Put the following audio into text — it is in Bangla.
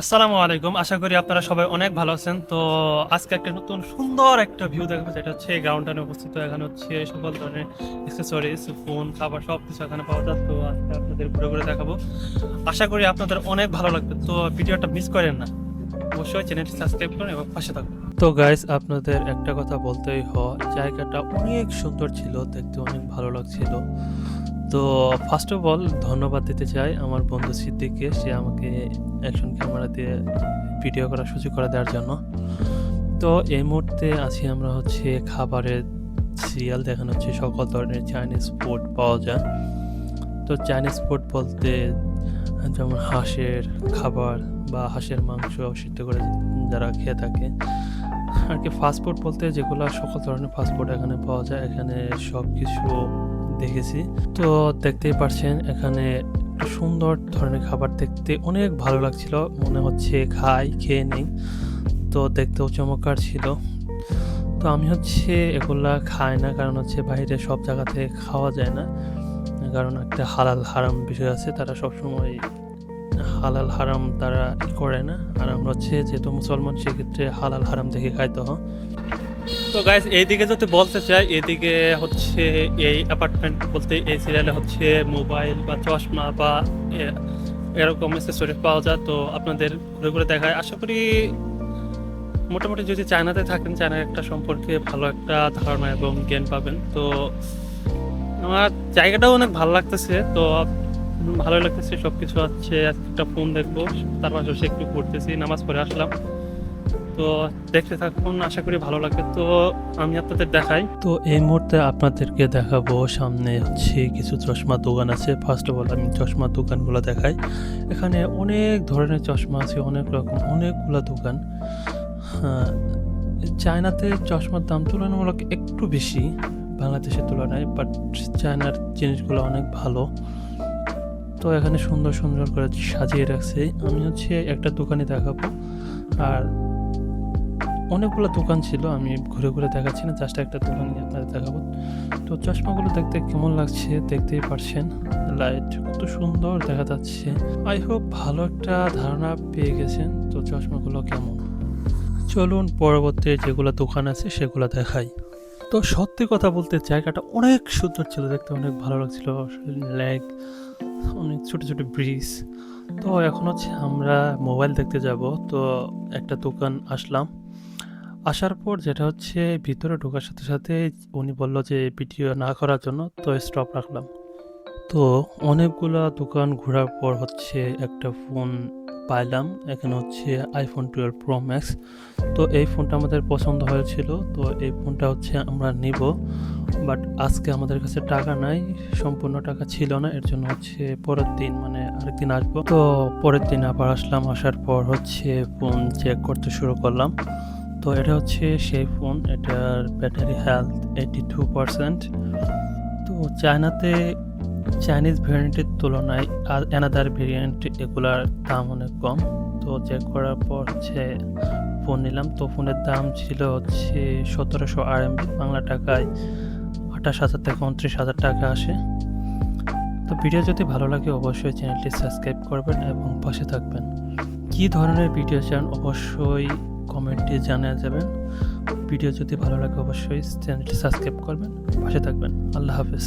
আসসালামু আলাইকুম। আশা করি আপনারা সবাই অনেক ভালো আছেন। তো আজকে একটা নতুন সুন্দর একটা ভিউ দেখাবো, যেটা হচ্ছে গ্রাউন্ডে উপস্থিত। এখানে হচ্ছে সকল ধরনের অ্যাক্সেসরিজ ফোন খাবার সব কিছু এখানে পাওয়া যায়। তো আজকে আপনাদের ঘুরে ঘুরে দেখাবো। আশা করি আপনাদের অনেক ভালো লাগবে। তো ভিডিওটা মিস করেন না। অবশ্যই চ্যানেলটি সাবস্ক্রাইব করুন এবং পাশে থাকুন। তো গাইস আপনাদের একটা কথা বলতেই হয়, জায়গাটা অনেক সুন্দর ছিল, দেখতে অনেক ভালো লাগছিল। তো ফার্স্ট অফ অল ধন্যবাদ দিতে চাই আমার বন্ধু সিদ্দিককে। সে আমাকে অ্যাকশন ক্যামেরা দিয়ে ভিডিও করার সুযোগ করে দেওয়ার জন্য। তো এই মুহূর্তে আছি আমরা হচ্ছে খাবারের সিরিয়াল দেখানো হচ্ছে। সকল ধরনের চাইনিজ ফুড পাওয়া যায়। তো চাইনিজ ফুড বলতে যেমন হাঁসের খাবার বা হাঁসের মাংস, সিদ্ধ করে যারা খেয়ে থাকে। আর কি ফাস্টফুড বলতে যেগুলো সকল ধরনের ফাস্টফুড এখানে পাওয়া যায়। এখানে সব কিছু দেখেছি। তো দেখতেই পারছেন, এখানে সুন্দর ধরনের খাবার দেখতে অনেক ভালো লাগছিল। মনে হচ্ছে খাই, খেয়ে নেই। তো দেখতেও চমৎকার ছিল। তো আমি হচ্ছে এগুলা খাই না, কারণ হচ্ছে বাইরে সব জায়গাতে খাওয়া যায় না। কারণ একটা হালাল হারাম বিষয় আছে, তারা সবসময় হালাল হারাম তারা করে না। আর আমরা হচ্ছে যেহেতু মুসলমান, সেক্ষেত্রে হালাল হারাম দেখে খাইতে হয়। তো গাইস এইদিকে যদি বলতে চাই এদিকে হচ্ছে এই অ্যাপার্টমেন্ট বলতে এই সিরিয়ালে হচ্ছে মোবাইল বা চশমা বা এরকম অ্যাক্সেসরি পাওয়া যায়। তো আপনাদের ঘুরে ঘুরে দেখায়। আশা করি মোটামুটি যদি চায়নাতে থাকেন, চায়নার একটা সম্পর্কে ভালো একটা ধারণা এবং জ্ঞান পাবেন। তো আমার জায়গাটাও অনেক ভালো লাগতেছে। তো ভালোই লাগতেছে। সবকিছু আছে একটা ফোন দেখব, তার পাশাপাশি একটু ঘুরতেছি, নামাজ পড়ে আসলাম। তো দেখতে থাকুন আশা করি ভালো লাগবে। তো আমি আপনাদের দেখাই। তো এই মুহূর্তে আপনাদেরকে দেখাবো সামনে হচ্ছে কিছু চশমা দোকান আছে। ফার্স্ট অফ অল আমি চশমা দোকানগুলো দেখাই। এখানে অনেক ধরনের চশমা আছে অনেক রকম অনেকগুলো দোকান। হ্যাঁ, চায়নাতে চশমার দাম তুলনামূলক একটু বেশি বাংলাদেশের তুলনায় বাট চায়নার জিনিসগুলো অনেক ভালো। তো এখানে সুন্দর সুন্দর করে সাজিয়ে রাখছে। আমি হচ্ছে একটা দোকানে দেখাবো। আর অনেকগুলো দোকান ছিল, আমি ঘুরে ঘুরে দেখাচ্ছি না জাস্ট একটা দোকান নিয়ে আপনাদের দেখাবো। তো চশমাগুলো দেখতে কেমন লাগছে দেখতেই পারছেন লাইট কত সুন্দর দেখা যাচ্ছে। আই হোপ ভালো একটা ধারণা পেয়ে গেছেন, তো চশমাগুলো কেমন। চলুন পরবর্তী যেগুলো দোকান আছে সেগুলো দেখাই। তো সত্যি কথা বলতে জায়গাটা অনেক সুন্দর ছিল, দেখতে অনেক ভালো লাগছিল, লেক, অনেক ছোট ছোট ব্রিজ। তো এখন হচ্ছে আমরা মোবাইল দেখতে যাব, তো একটা দোকান আসলাম। আসার পর যেটা হচ্ছে ভিতরে ঢোকার সাথে সাথে উনি বলল যে ভিডিও না করার জন্য, তো স্টপ রাখলাম। তো অনেকগুলা দোকান ঘোরার পর হচ্ছে একটা ফোন পাইলাম, এখানে হচ্ছে আইফোন টুয়েলভ প্রো ম্যাক্স তো এই ফোনটা আমাদের পছন্দ হয়েছিল, তো এই ফোনটা হচ্ছে আমরা নিব। বাট আজকে আমাদের কাছে টাকা নাই, সম্পূর্ণ টাকা ছিল না, এর জন্য হচ্ছে পরের দিন মানে আরেকদিন আসব। তো পরের দিন আবার আসলাম, আসার পর হচ্ছে ফোন চেক করতে শুরু করলাম। তো এটা হচ্ছে সেই ফোন, এটার battery health eighty two percent. তো চায়নাতে চাইনিজ ভেরিয়েন্টের তুলনায় আর অ্যানাদার ভেরিয়েন্ট এগুলার দাম অনেক কম। তো চেক করার পর হচ্ছে ফোন নিলাম। তো ফোনের দাম ছিল হচ্ছে সতেরোশো আরএমবি বাংলা টাকায়। আঠাশ হাজার থেকে উনত্রিশ হাজার টাকা আসে। তো ভিডিও যদি ভালো লাগে অবশ্যই চ্যানেলটি সাবস্ক্রাইব করবেন এবং পাশে থাকবেন। কী ধরনের ভিডিও চান অবশ্যই কমেন্টে জানা যাবেন ভিডিও যদি ভালো লাগে অবশ্যই চ্যানেলটি সাবস্ক্রাইব করবেন। পাশে থাকবেন। আল্লাহ হাফেজ।